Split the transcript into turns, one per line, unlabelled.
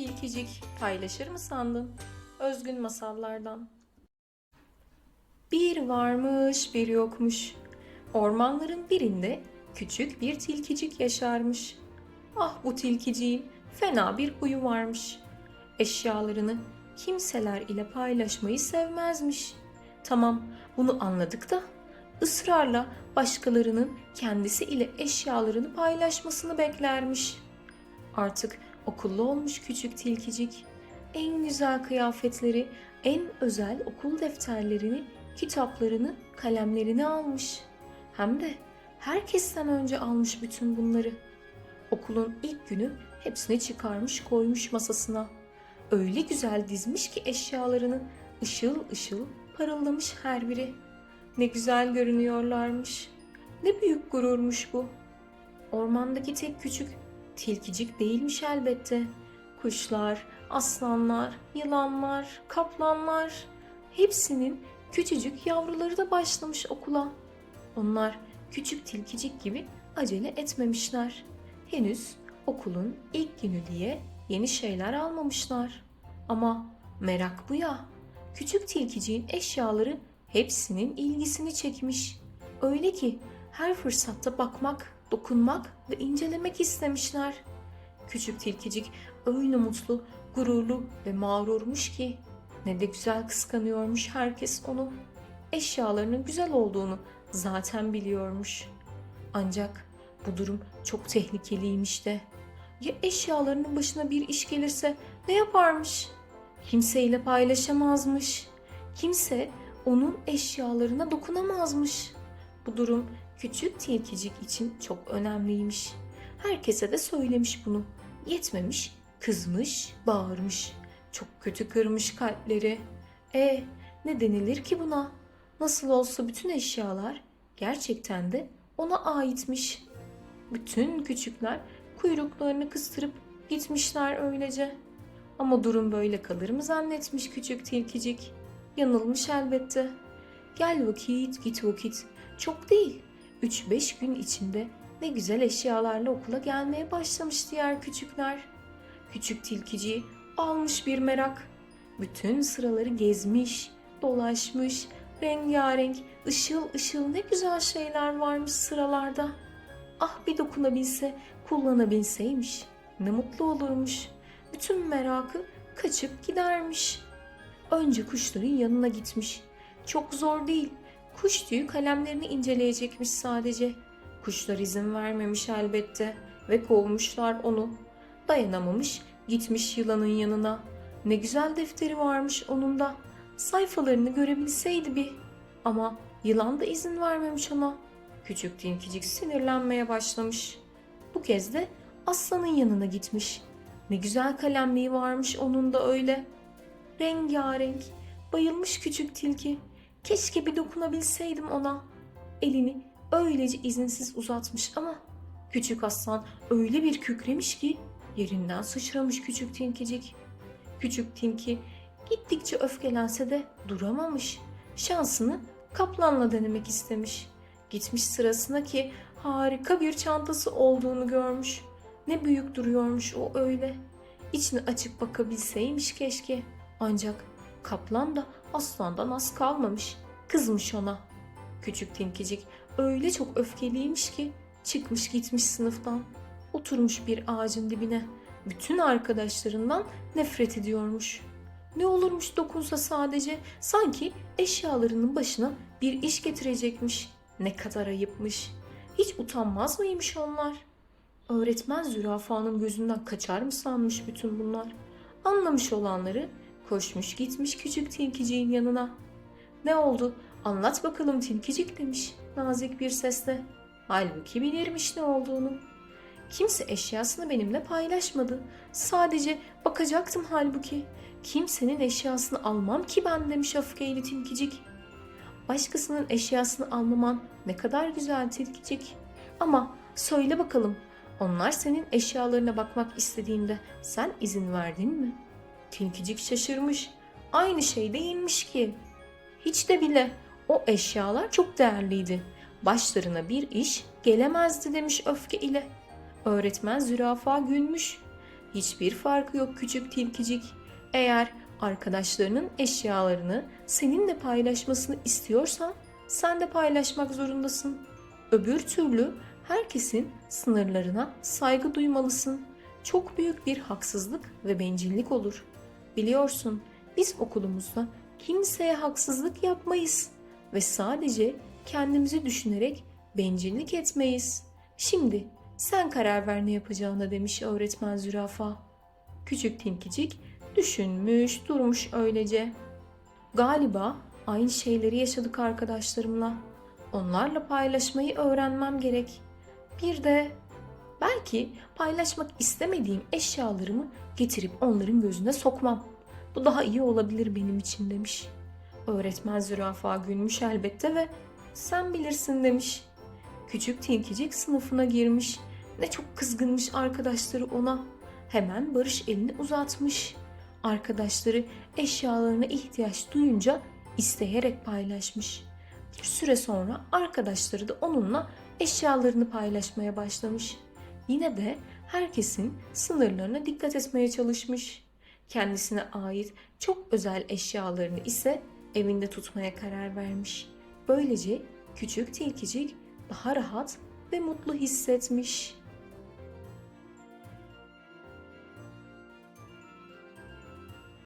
tilkicik paylaşır mı sandın? Özgün masallardan. Bir varmış bir yokmuş. Ormanların birinde küçük bir tilkicik yaşarmış. Ah bu tilkiciğin fena bir huyu varmış. Eşyalarını kimseler ile paylaşmayı sevmezmiş. Tamam bunu anladık da ısrarla başkalarının kendisi ile eşyalarını paylaşmasını beklermiş. Artık okullu olmuş küçük tilkicik. En güzel kıyafetleri, en özel okul defterlerini, kitaplarını, kalemlerini almış. Hem de herkesten önce almış bütün bunları. Okulun ilk günü hepsini çıkarmış koymuş masasına. Öyle güzel dizmiş ki eşyalarını ışıl ışıl parıldamış her biri. Ne güzel görünüyorlarmış. Ne büyük gururmuş bu. Ormandaki tek küçük tilkicik değilmiş elbette. Kuşlar, aslanlar, yılanlar, kaplanlar hepsinin küçücük yavruları da başlamış okula. Onlar küçük tilkicik gibi acele etmemişler. Henüz okulun ilk günü diye yeni şeyler almamışlar. Ama merak bu ya. Küçük tilkiciğin eşyaları hepsinin ilgisini çekmiş. Öyle ki her fırsatta bakmak, dokunmak ve incelemek istemişler. Küçük tilkicik öyle mutlu, gururlu ve mağrurmuş ki ne de güzel kıskanıyormuş herkes onu. Eşyalarının güzel olduğunu zaten biliyormuş. Ancak bu durum çok tehlikeliymiş de. Ya eşyalarının başına bir iş gelirse ne yaparmış? Kimseyle paylaşamazmış. Kimse onun eşyalarına dokunamazmış. Bu durum küçük tilkicik için çok önemliymiş. Herkese de söylemiş bunu. Yetmemiş, kızmış, bağırmış. Çok kötü kırmış kalpleri. E ne denilir ki buna? Nasıl olsa bütün eşyalar gerçekten de ona aitmiş. Bütün küçükler kuyruklarını kıstırıp gitmişler öylece. Ama durum böyle kalır mı zannetmiş küçük tilkicik? Yanılmış elbette. Gel vakit git vakit. Çok değil. 3-5 gün içinde ne güzel eşyalarla okula gelmeye başlamış diğer küçükler. Küçük tilkici almış bir merak. Bütün sıraları gezmiş, dolaşmış, rengarenk, ışıl ışıl ne güzel şeyler varmış sıralarda. Ah bir dokunabilse, kullanabilseymiş. Ne mutlu olurmuş. Bütün merakı kaçıp gidermiş. Önce kuşların yanına gitmiş. Çok zor değil. Kuş tüyü kalemlerini inceleyecekmiş sadece. Kuşlar izin vermemiş elbette ve kovmuşlar onu. Dayanamamış, gitmiş yılanın yanına. Ne güzel defteri varmış onun da. Sayfalarını görebilseydi bir. Ama yılan da izin vermemiş ona. Küçük tilkicik sinirlenmeye başlamış. Bu kez de aslanın yanına gitmiş. Ne güzel kalemliği varmış onun da öyle. Rengarenk, bayılmış küçük tilki. Keşke bir dokunabilseydim ona. Elini öylece izinsiz uzatmış ama küçük aslan öyle bir kükremiş ki yerinden sıçramış küçük tilkicik. Küçük tilki gittikçe öfkelense de duramamış. Şansını kaplanla denemek istemiş. Gitmiş sırasına ki harika bir çantası olduğunu görmüş. Ne büyük duruyormuş o öyle. İçini açıp bakabilseymiş keşke. Ancak kaplan da aslandan az kalmamış. Kızmış ona. Küçük tilkicik öyle çok öfkeliymiş ki çıkmış gitmiş sınıftan. Oturmuş bir ağacın dibine. Bütün arkadaşlarından nefret ediyormuş. Ne olurmuş dokunsa sadece sanki eşyalarının başına bir iş getirecekmiş. Ne kadar ayıpmış. Hiç utanmaz mıymış onlar? Öğretmen zürafanın gözünden kaçar mı sanmış bütün bunlar? Anlamış olanları koşmuş gitmiş küçük tilkiciğin yanına. Ne oldu? Anlat bakalım tilkicik demiş nazik bir sesle. Halbuki bilirmiş ne olduğunu. Kimse eşyasını benimle paylaşmadı. Sadece bakacaktım halbuki. Kimsenin eşyasını almam ki ben demiş öfkeyle tilkicik. Başkasının eşyasını almaman ne kadar güzel tilkicik. Ama söyle bakalım onlar senin eşyalarına bakmak istediğinde sen izin verdin mi? Tilkicik şaşırmış. Aynı şey değilmiş ki. Hiç de bile o eşyalar çok değerliydi. Başlarına bir iş gelemezdi demiş öfke ile. Öğretmen zürafa gülmüş. Hiçbir farkı yok küçük tilkicik. Eğer arkadaşlarının eşyalarını seninle paylaşmasını istiyorsan sen de paylaşmak zorundasın. Öbür türlü herkesin sınırlarına saygı duymalısın. Çok büyük bir haksızlık ve bencillik olur. Biliyorsun biz okulumuzda kimseye haksızlık yapmayız ve sadece kendimizi düşünerek bencillik etmeyiz. Şimdi sen karar ver ne yapacağına demiş öğretmen zürafa. Küçük tinkicik düşünmüş durmuş öylece. Galiba aynı şeyleri yaşadık arkadaşlarımla. Onlarla paylaşmayı öğrenmem gerek. Bir de belki paylaşmak istemediğim eşyalarımı getirip onların gözüne sokmam. Bu daha iyi olabilir benim için demiş. Öğretmen zürafa gülmüş elbette ve sen bilirsin demiş. Küçük tilkicik sınıfına girmiş. Ne çok kızgınmış arkadaşları ona. Hemen Barış elini uzatmış. Arkadaşları eşyalarına ihtiyaç duyunca isteyerek paylaşmış. Bir süre sonra arkadaşları da onunla eşyalarını paylaşmaya başlamış. Yine de herkesin sınırlarına dikkat etmeye çalışmış. Kendisine ait çok özel eşyalarını ise evinde tutmaya karar vermiş. Böylece küçük tilkicik daha rahat ve mutlu hissetmiş.